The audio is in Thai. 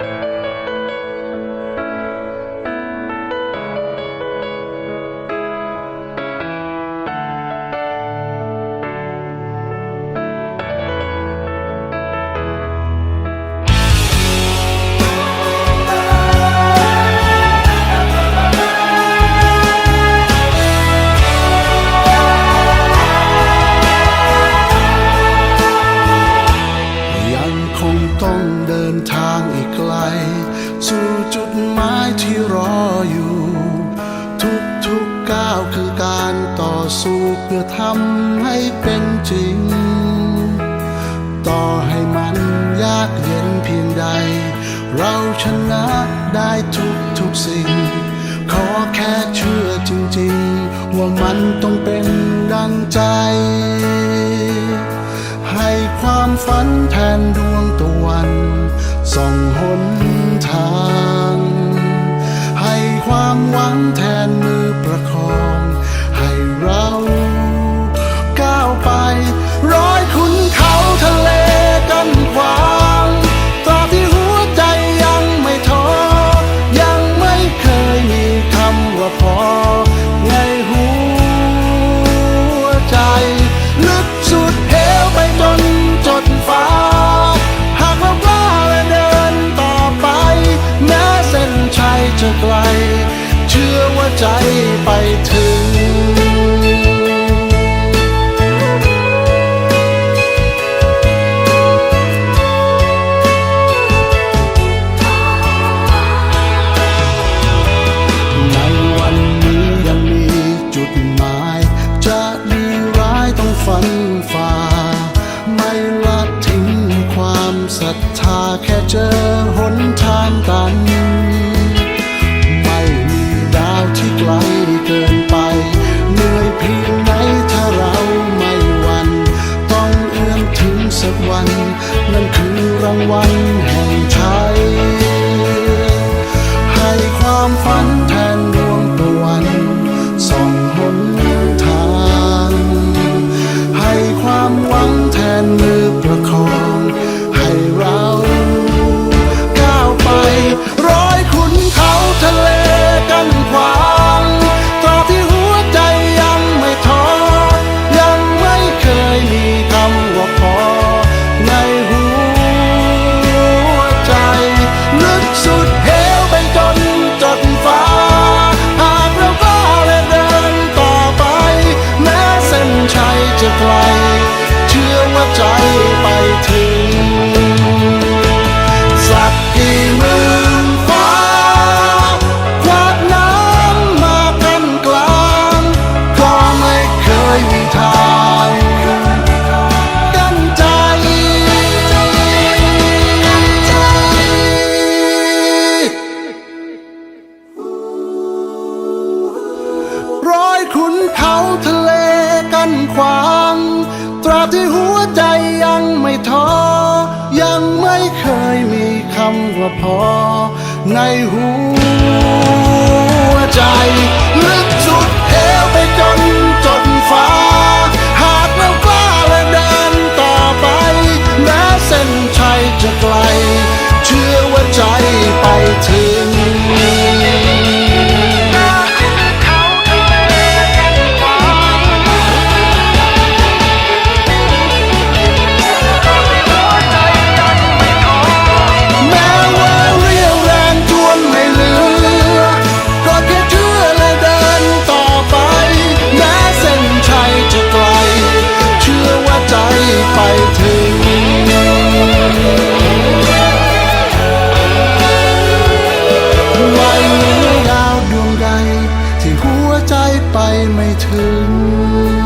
ยัง กๆก้าวคือการต่อสู้เพื่อทำให้เป็นจริง ต่อให้มันยากเย็นเพียงใด เราชนะได้ทุกทุกๆสิ่ง ขอแค่เชื่อจริงๆ ว่ามันต้องเป็นดังใจ ให้ความฝันแทนดวงตะวัน ใจไปถึง ในวันนี้ยังมีจุดหมาย จะดีร้ายต้องฟันฝ่า ไม่ละทิ้งความศรัทธาแค่เจอ ความฝันแทน ร้อยขุนเขาทะเลกันขวาง ตราที่หัวใจยังไม่ท้อ ยังไม่เคยมีคำว่าพอ ในหัวใจลึกสุดเหวไปจนจนฟ้า หากเรากล้าและเดินต่อไปแม้เส้นชัยจะไกล เชื่อว่าใจไปถึง ใจไปไม่ถึง